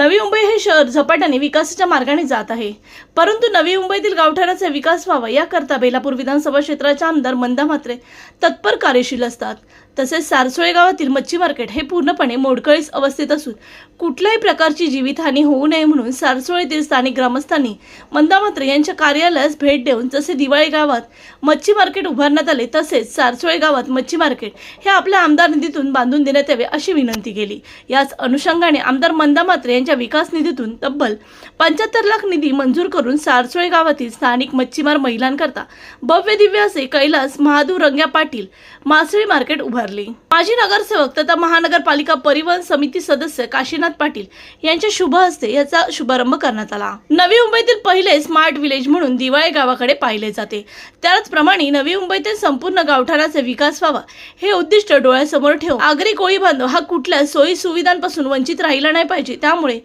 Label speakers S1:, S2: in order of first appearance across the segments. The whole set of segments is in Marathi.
S1: नवी मुंबई हे शहर झपाट्याने विकासाच्या मार्गाने जात आहे. परंतु नवी मुंबईतील गावठाणाचा विकास व्हावा याकरता बेलापूर विधानसभा क्षेत्राचे आमदार मंदा म्हात्रे तत्पर कार्यशील असतात. तसेच सारसोळे गावातील मच्छी मार्केट हे पूर्णपणे मोडकळीस अवस्थेत असून कुठल्याही प्रकारची जीवितहानी होऊ नये म्हणून सारसोळेतील स्थानिक ग्रामस्थांनी मंदामात्रे यांच्या कार्यालयास भेट देऊन जसे दिवाळी गावात मच्छी मार्केट उभारण्यात आले तसेच सारसोळे गावात मच्छी मार्केट हे आपल्या आमदार निधीतून बांधून देण्यात यावे अशी विनंती केली. याच अनुषंगाने आमदार मंदामात्रे यांच्या विकास निधीतून तब्बल पंच्याहत्तर लाख निधी मंजूर करून सारसोळे गावातील स्थानिक मच्छीमार महिलांकरता भव्य दिव्य असे कैलास महादूर रंग्या पाटील मासळी मार्केट उभार माजी नगरसेवक तथा महानगरपालिका परिवहन समिती सदस्य काशीनाथ पाटील यांच्या शुभ हस्ते याचा शुभारंभ करण्यात आला. नवी मुंबईतील पहिले स्मार्ट विलेज म्हणून दिवाळे गावाकडे पाहिले जाते. त्याचप्रमाणे नवी मुंबईतील संपूर्ण गावठाणाचा विकास व्हावा हे उद्दिष्ट डोळ्यासमोर ठेवून आगरी कोळी बांधव हा कुठल्या सोयी सुविधांपासून वंचित राहिला नाही पाहिजे त्यामुळे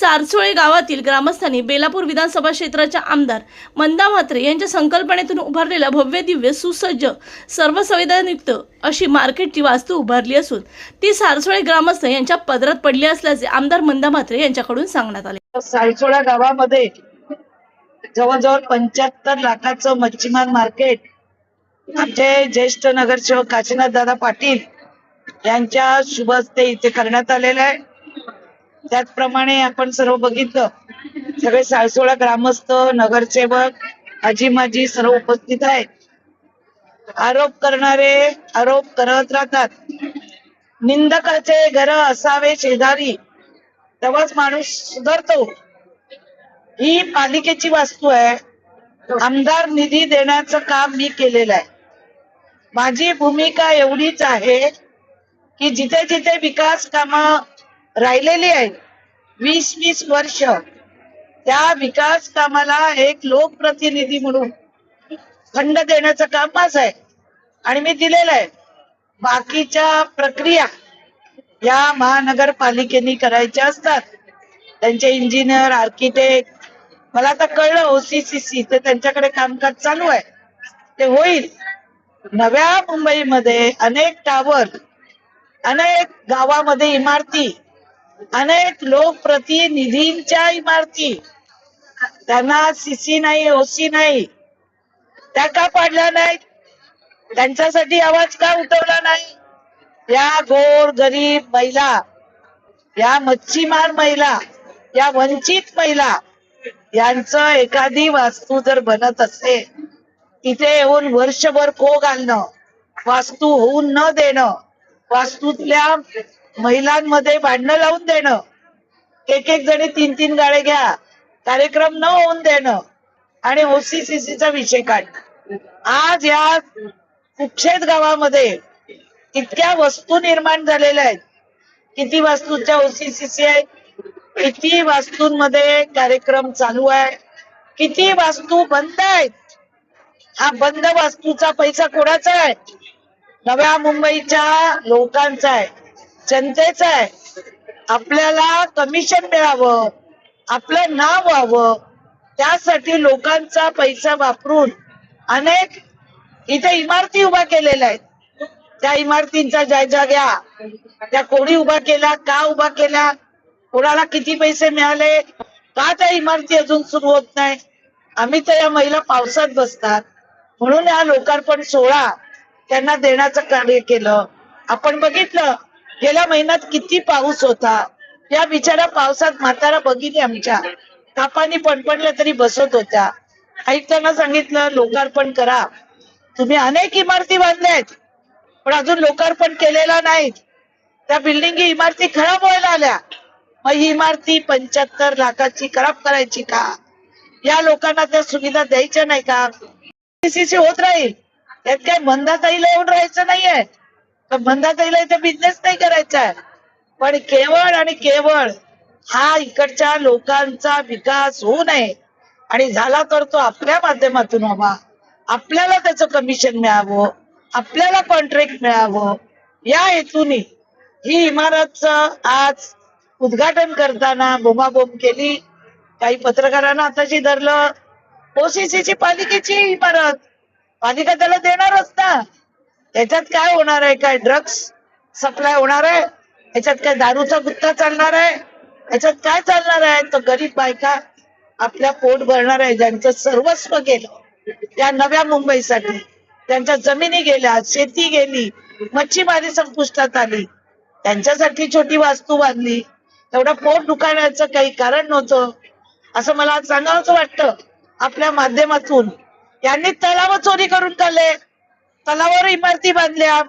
S1: सारसोळे गावातील ग्रामस्थांनी बेलापूर विधानसभा क्षेत्राच्या आमदार मंदा म्हात्रे यांच्या संकल्पनेतून उभारलेला भव्य दिव्य सुसज्ज सर्व संवेदनयुक्त अशी मार्केटची वास्तू उभारली असून ती सारसोळे ग्रामस्थ यांच्या पदरात पडली असल्याचे आमदार मंदा म्हात्रे यांच्याकडून सांगण्यात आले.
S2: साळसोळा गावामध्ये जवळजवळ पंच्याहत्तर लाखाचं मच्छीमार मार्केट आमचे ज्येष्ठ नगरसेवक काशीनाथ दादा पाटील यांच्या शुभ हस्ते इथे करण्यात आलेलं आहे. त्याचप्रमाणे आपण सर्व बघितलं सगळे साळसोळा ग्रामस्थ नगरसेवक आजी माजी सर्व उपस्थित आहेत. आरोप करणारे आरोप करत राहतात. निंदकाचे घर असावे शेजारी तेव्हाच माणूस सुधारतो. ही पालिकेची वास्तू आहे. आमदार निधी देण्याचं काम मी केलेलं आहे. माझी भूमिका एवढीच आहे की जिथे जिथे विकास कामं राहिलेली आहेत वीस वीस वर्ष त्या विकास कामाला एक लोकप्रतिनिधी म्हणून फंड देण्याचं काम माझं आहे. आणि मी दिलेलं आहे. बाकीच्या प्रक्रिया या महानगरपालिकेने करायच्या असतात. त्यांचे इंजिनियर आर्किटेक्ट मला आता कळलं ओसीसीसी ते त्यांच्याकडे कामकाज चालू आहे. ते होईल. नव्या मुंबईमध्ये अनेक टावर अनेक गावामध्ये इमारती अनेक लोकप्रतिनिधींच्या इमारती. त्यांना सीसी नाही ओसी नाही त्या का पाडल्या नाहीत? त्यांच्यासाठी आवाज का उठवला नाही? या गोर गरीब महिला या मच्छीमार महिला या वंचित महिला यांचं एखादी वास्तू जर बनत असेल तिथे येऊन वर्षभर को घालणं वास्तू होऊन न देणं वास्तूतल्या महिलांमध्ये भांडणं लावून देणं एक एक जणी तीन तीन गाळे घ्या कार्यक्रम न होऊन देणं आणि ओसीसीसीचा विषय काढ. आज या कुक्षेत गावामध्ये इतक्या वस्तू निर्माण झालेल्या आहेत. किती वास्तूच्या ओसीसीसी आहे किती वास्तूंमध्ये कार्यक्रम चालू आहे? किती वास्तू बंद आहेत? हा बंद वास्तूचा पैसा कोणाचा आहे? नव्या मुंबईच्या लोकांचा आहे. जनतेचा आहे. आपल्याला कमिशन मिळावं. आपलं नाव व्हावं. त्यासाठी लोकांचा पैसा वापरून अनेक इथे इमारती उभा केलेल्या आहेत. त्या इमारतींचा जायजा घ्या. त्या कोणी उभा केल्या का उभा केल्या कोणाला किती पैसे मिळाले का त्या इमारती अजून सुरू होत नाही. आम्ही तर या महिला पावसात बसतात. म्हणून हा लोकार्पण सोहळा त्यांना देण्याचं कार्य केलं. आपण बघितलं गेल्या महिन्यात किती पाऊस होता. या बिचारा पावसात म्हातारा बघितली आमच्या. कापानी पणपणल्या तरी बसत होत्या. आयुक्तांना सांगितलं लोकार्पण करा. तुम्ही अनेक इमारती बांधल्यात पण अजून लोकार्पण केलेला नाहीत. त्या बिल्डिंग इमारती खराब व्हायला आल्या. मग ही इमारती पंच्याहत्तर लाखाची खराब करायची का? या लोकांना त्या सुविधा द्यायच्या नाही का? सीसी होत राहील. त्यात काय मंदाताईला येऊन राहायचं नाहीये. तर मंदाताईला इथे बिझनेस नाही करायचा आहे. पण केवळ आणि केवळ हा इकडच्या लोकांचा विकास होऊ नये. आणि झाला तर तो आपल्या माध्यमातून व्हावा. आपल्याला त्याचं कमिशन मिळावं. आपल्याला कॉन्ट्रॅक्ट मिळावं. या हेतूने ही इमारतचं आज उद्घाटन करताना बोमाबोम केली. काही पत्रकारांना आताशी धरलं ओसीसीची पालिकेची इमारत. पालिका त्याला देणारच ना. त्याच्यात काय होणार आहे? काय ड्रग्स सप्लाय होणार आहे? याच्यात काय दारूचा गुत्ता चालणार आहे? याच्यात काय चालणार आहे? तर गरीब बायका आपल्या पोट भरणार आहे. ज्यांचं सर्वस्व गेलं त्या नव्या मुंबईसाठी. त्यांच्या जमिनी गेल्या शेती गेली मच्छीमारी संपुष्टात आली. त्यांच्यासाठी छोटी वास्तू बांधली तेवढं पोट दुखाण्याचं काही कारण नव्हतं. असं मला सांगावंच वाटतं. आपल्या माध्यमातून यांनी तलाव चोरी करून काढले तलावावर इमारती बांधल्या.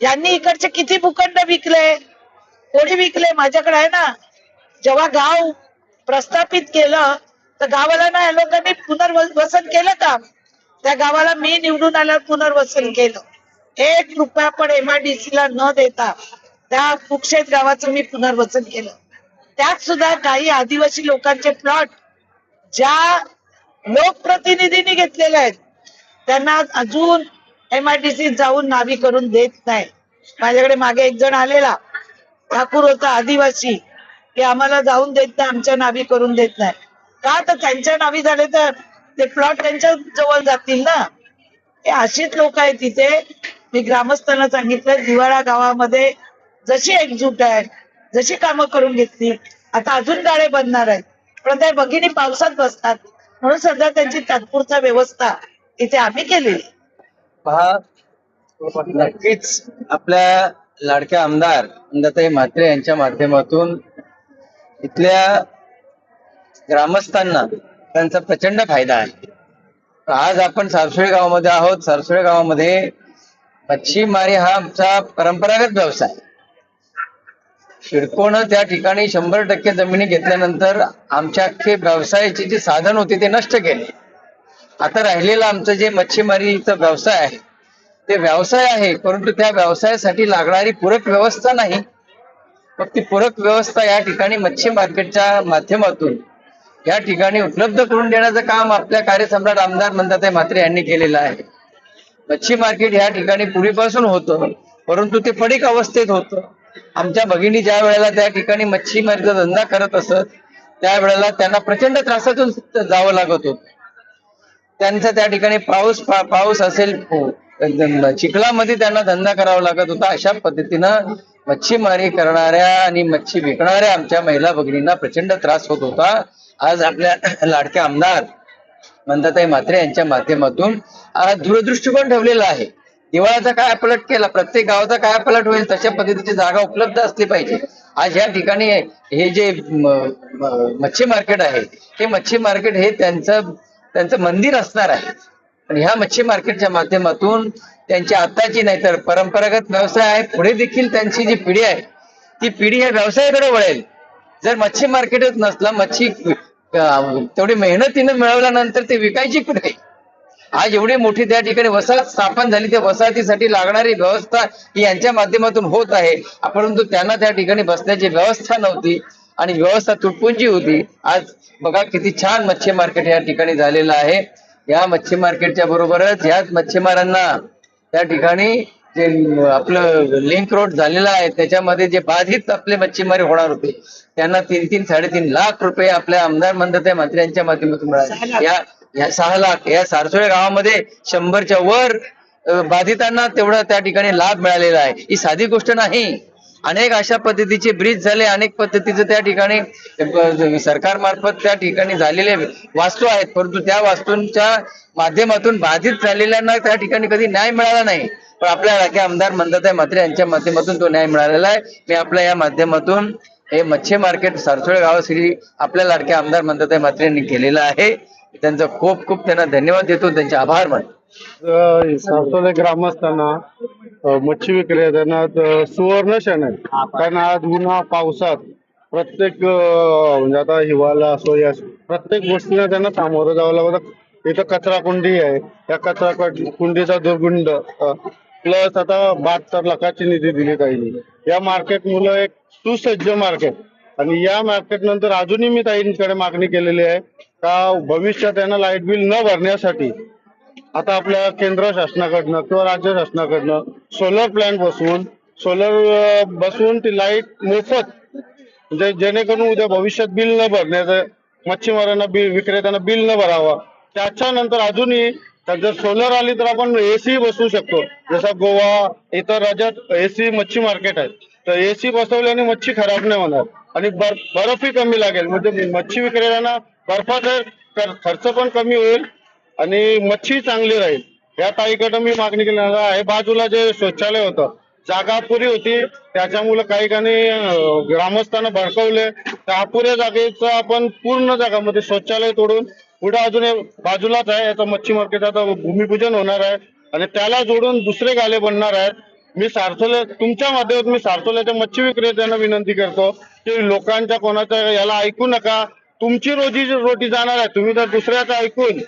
S2: यांनी इकडचे किती भूखंड विकले? कोणी विकले? माझ्याकडे आहे ना. जेव्हा गाव प्रस्थापित केलं तर गावाला ना या लोकांनी पुनर्वसन केलं का त्या गावाला मी निवडून आल्यावर पुनर्वसन केलं. एक रुपया पण एमआयडीसी ला न देता त्या कुक्षेत गावाचं मी पुनर्वसन केलं. त्यात सुद्धा काही आदिवासी लोकांचे प्लॉट ज्या लोकप्रतिनिधींनी घेतलेले आहेत त्यांना अजून एमआयडीसी जाऊन नावी करून देत नाही. माझ्याकडे मागे एक जण आलेला. ठाकूर होता आदिवासी. की आम्हाला जाऊन देत नाही आमच्या नावी करून देत नाही. का तर त्यांच्या नावी झाले तर ते प्लॉट त्यांच्या जवळ जातील ना? हे अशीच लोक आहेत तिथे. मी ग्रामस्थांना सांगितलं दिवाळा गावामध्ये जशी एकजूट आहे जशी कामं करून घेतली आता अजून गाळे बनणार आहेत. पण त्या भगिनी पावसात बसतात. म्हणून सध्या त्यांची तात्पुरता व्यवस्था इथे आम्ही केली
S3: पहा नक्कीच आपल्या लाडक्या आमदार अंदाताई म्हात्रे यांच्या माध्यमातून इथल्या ग्रामस्थांना त्यांचा प्रचंड फायदा आहे. आज आपण सारसोळी गावामध्ये आहोत. सारसोळी गावामध्ये मच्छीमारी हा आमचा परंपरागत व्यवसाय. शिडकोनं त्या ठिकाणी शंभर टक्के जमिनी घेतल्यानंतर आमच्या अख्खे व्यवसायाचे जे साधन होते ते नष्ट केले. आता राहिलेलं आमचं जे मच्छीमारीचा व्यवसाय आहे ते व्यवसाय आहे परंतु त्या व्यवसायासाठी लागणारी पूरक व्यवस्था नाही. मग ती पूरक व्यवस्था या ठिकाणी मच्छी मार्केटच्या माध्यमातून या ठिकाणी उपलब्ध करून देण्याचं काम आपल्या कार्यसम्राट आमदार मंदाताई म्हात्रे यांनी केलेलं आहे. मच्छी मार्केट या ठिकाणी पूर्वीपासून होतं परंतु ते पडीक अवस्थेत होतं. आमच्या भगिनी ज्या वेळेला त्या ठिकाणी मच्छीमारीचा धंदा करत असत त्यावेळेला त्यांना प्रचंड त्रासातून जावं लागत होतं. त्यांचा त्या ठिकाणी पाऊस पाऊस असेल हो, चिखलामध्ये त्यांना धंदा करावा लागत होता अशा पद्धतीनं मच्छीमारी करणाऱ्या आणि मच्छी विकणाऱ्या आमच्या महिला भगिनींना प्रचंड त्रास होत होता. आज आपल्या लाडक्या आमदार मंदाताई म्हात्रे यांच्या माध्यमातून दूरदृष्टिकोन ठेवलेला आहे. दिवाळाचा काय पलट केला? प्रत्येक गावाचा काय पलट होईल? तशा पद्धतीची जागा उपलब्ध असली पाहिजे. आज या ठिकाणी हे जे मच्छी मार्केट आहे हे मच्छी मार्केट हे त्यांचं त्यांचं मंदिर असणार आहे. पण ह्या मच्छी मार्केटच्या माध्यमातून त्यांची आताची नाही तर परंपरागत व्यवसाय आहे. पुढे देखील त्यांची जी पिढी आहे ती पिढी या व्यवसायाकडे वळेल. जर मच्छी मार्केटच नसलं मच्छी तेवढी मेहनतीनं मिळवल्यानंतर ते विकायची कुठे? आज एवढी मोठी त्या ठिकाणी वसाहत स्थापन झाली त्या वसाहतीसाठी लागणारी व्यवस्था ही यांच्या माध्यमातून होत आहे. परंतु त्यांना त्या ठिकाणी बसण्याची व्यवस्था नव्हती आणि व्यवस्था तुटपुंजी होती आज बघा किती छान मच्छी मार्केट या ठिकाणी झालेलं आहे. या मच्छी मार्केटच्या बरोबरच याच मच्छीमारांना त्या ठिकाणी जे आपलं लिंक रोड झालेला आहे त्याच्यामध्ये जे बाधित आपले मच्छीमारी होणार होते त्यांना तीन तीन साडेतीन लाख रुपये आपल्या आमदार मंदते मंत्र्यांच्या माध्यमातून मिळाले. या या सहा लाख या सारसोळे गावामध्ये शंभरच्या वर बाधितांना तेवढा त्या ठिकाणी लाभ मिळालेला आहे. ही साधी गोष्ट नाही. अनेक अशा पद्धतीचे ब्रिज झाले अनेक पद्धतीचे त्या ठिकाणी सरकारमार्फत त्या ठिकाणी झालेले वास्तू आहेत परंतु त्या वास्तूंच्या माध्यमातून बाधित झालेल्यांना त्या ठिकाणी कधी न्याय मिळाला नाही. पण आपल्या लाडक्या आमदार मंदाताई म्हात्रे यांच्या माध्यमातून तो न्याय मिळालेला आहे. मी आपल्या या माध्यमातून हे मच्छी मार्केट सारसोळे गावासाठी आपल्या लाडक्या आमदार मंदाताई म्हात्रे यांनी केलेलं आहे. त्यांचा खूप खूप त्यांना धन्यवाद देतो. त्यांचे आभार मानतो.
S4: सासवडे ग्रामस्थांना मच्छी विक्रेत्यांना सुवर्ण क्षण आहे कारण आज उन्हा पावसात प्रत्येक म्हणजे आता हिवाळा असो या प्रत्येक गोष्टीला त्यांना सामोरं जावं लागतं. इथं कचरा कुंडी आहे. त्या कचरा कुंडीचा दुर्गुंड प्लस आता बहात्तर लाखाची निधी दिली ताईंनी. या मार्केट मुलं एक सुसज्ज मार्केट आणि या मार्केट नंतर अजूनही मी ताईंकडे मागणी केलेली आहे का भविष्यात त्यांना लाइट बिल न भरण्यासाठी आता आपल्या केंद्र शासनाकडनं किंवा राज्य शासनाकडनं सोलर प्लॅन्ट बसवून सोलर बसवून ती लाइट मोफत म्हणजे जेणेकरून उद्या भविष्यात बिल न भरण्याचं मच्छीमारांना बिल विक्रेत्यांना बिल न भरावा त्याच्यानंतर अजूनही जर सोलर आली तर आपण एसी बसवू शकतो. जसा गोवा इतर राज्यात एसी मच्छी मार्केट आहे. तर एसी बसवल्याने मच्छी खराब नाही होणार. आणि बर्फही कमी लागेल. म्हणजे मच्छी विक्रेत्यांना बर्फाचा खर्च पण कमी होईल. आणि मच्छी चांगली राहील. या ताईकडे मी मागणी केली आहे बाजूला जे शौचालय होतं जागा अपुरी होती त्याच्यामुळे काही काही ग्रामस्थांना भडकवले. त्या अपुऱ्या जागेचं आपण पूर्ण जागामध्ये शौचालय तोडून पुढे अजून एक बाजूलाच आहे याचं मच्छी मार्केट आता भूमिपूजन होणार आहे. आणि त्याला जोडून दुसरे गाले बनणार आहेत. मी सारथोले तुमच्या माध्यमात मी सारथोल्याच्या मच्छी विक्रेत्यांना विनंती करतो की लोकांच्या कोणाच्या याला ऐकू नका. तुमची रोजी रोटी जाणार आहे तुम्ही जर दुसऱ्याचं ऐकून.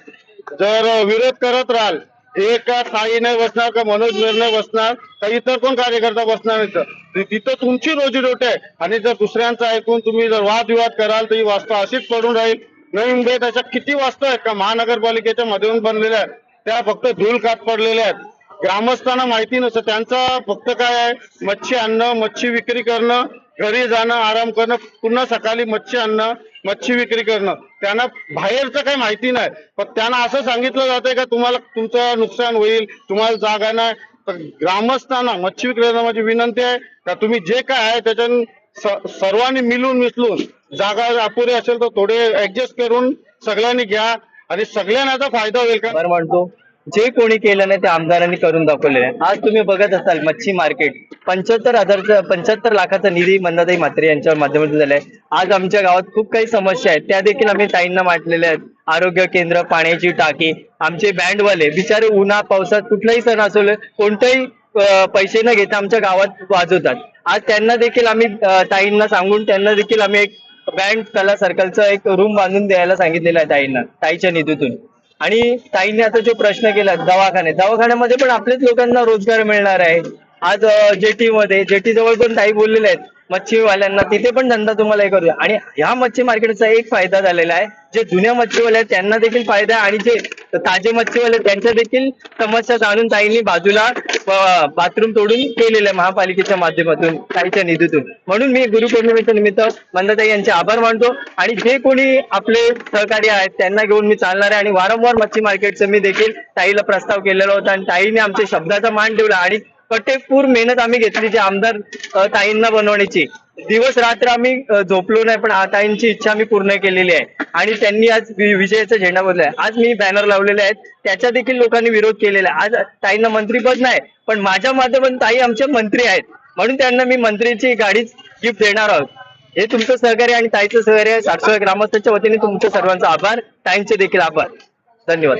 S4: जर विरोध करत राहाल एका ताई नाही बसणार का मनोज मेर नाही बसणार? का इतर कोण कार्यकर्ता बसणार नाही तिथं तुमची रोजी रोटी आहे. आणि जर दुसऱ्यांचं ऐकून तुम्ही जर वादविवाद कराल तर ही वास्तव अशीच पडून राहील. नवी मुंबईत अशा किती वास्तव आहेत का? महानगरपालिकेच्या मधून बनलेल्या आहेत. त्या फक्त धूल कात पडलेल्या आहेत. ग्रामस्थांना माहिती नसतं. त्यांचं फक्त काय आहे? मच्छी आणणं मच्छी विक्री करणं घरी जाणं आराम करणं पुन्हा सकाळी मच्छी आणणं मच्छी विक्री करणं. त्यांना बाहेरचं काही माहिती नाही. पण त्यांना असं सांगितलं जातंय का तुम्हाला तुमचं नुकसान होईल तुम्हाला जागा नाही. तर ग्रामस्थांना मच्छी विक्रेत्यांना माझी विनंती आहे का तुम्ही जे काय आहे त्याच्यात सर्वांनी मिळून मिसळून जागा अपुरी असेल तर थोडे ऍडजस्ट करून सगळ्यांनी घ्या. आणि सगळ्यांना फायदा होईल का?
S5: म्हणतो. जे कोणी केलं नाही ते आमदारांनी करून दाखवलेलं आहे. आज तुम्ही बघत असाल मच्छी मार्केट. पंच्याहत्तर हजारचं पंच्याहत्तर लाखाचा निधी मंदाताई म्हात्रे यांच्या माध्यमातून झालाय. आज आमच्या गावात खूप काही समस्या आहेत. त्या देखील आम्ही ताईंना मांडलेल्या आहेत. आरोग्य केंद्र पाण्याची टाकी आमचे बँडवाले बिचारे उन्हा पावसात कुठलाही सण असो कोणताही पैसे न घेता आमच्या गावात वाजवतात. आज त्यांना देखील आम्ही ताईंना सांगून त्यांना देखील आम्ही एक बँड कला सर्कलचा एक रूम बांधून द्यायला सांगितलेलं आहे ताईंना ताईच्या निधीतून आणि ताईंनी आता जो प्रश्न केला दवाखाने. दवाखान्यामध्ये पण आपल्याच लोकांना रोजगार मिळणार आहे. आज जेटी मध्ये जेटी जवळ पण ताई बोललेल्या आहेत. मच्छीवाल्यांना तिथे पण धंदा तुम्हाला हे करूया. आणि ह्या मच्छी मार्केटचा एक फायदा झालेला आहे. जे जुन्या मच्छीवाले आहेत त्यांना देखील फायदा आहे. आणि जे ताजे मच्छीवाले आहेत त्यांच्या देखील समस्या जाणून ताईंनी बाजूला बाथरूम तोडून केलेलं आहे महापालिकेच्या माध्यमातून ताईच्या निधीतून. म्हणून मी गुरुपौर्णिमेच्या निमित्त मंदाताई यांचे आभार मानतो. आणि जे कोणी आपले सहकारी आहेत त्यांना घेऊन मी चालणार आहे. आणि वारंवार मच्छी मार्केटचं मी देखील ताईला प्रस्ताव केलेला होता. आणि ताईने आमच्या शब्दाचा मान ठेवला. आणि कटेपूर मेहनत आम्ही घेतली जे आमदार ताईंना बनवण्याची. दिवस रात्र आम्ही झोपलो नाही पण ताईंची इच्छा आम्ही पूर्ण केलेली आहे. आणि त्यांनी आज विजयाचा झेंडा बदलाय आज मी बॅनर लावलेले आहेत. त्याच्या देखील लोकांनी विरोध केलेला आहे. आज ताईंना मंत्रीपद नाही पण माझ्या माध्यमातून ताई आमचे मंत्री आहेत. म्हणून त्यांना मी मंत्रीची गाडीच गिफ्ट देणार आहोत. हे तुमचं सहकार्य आणि ताईचं सहकार्य साक्षर ग्रामस्थांच्या वतीने तुमच्या सर्वांचा आभार. ताईंचे देखील आभार. धन्यवाद.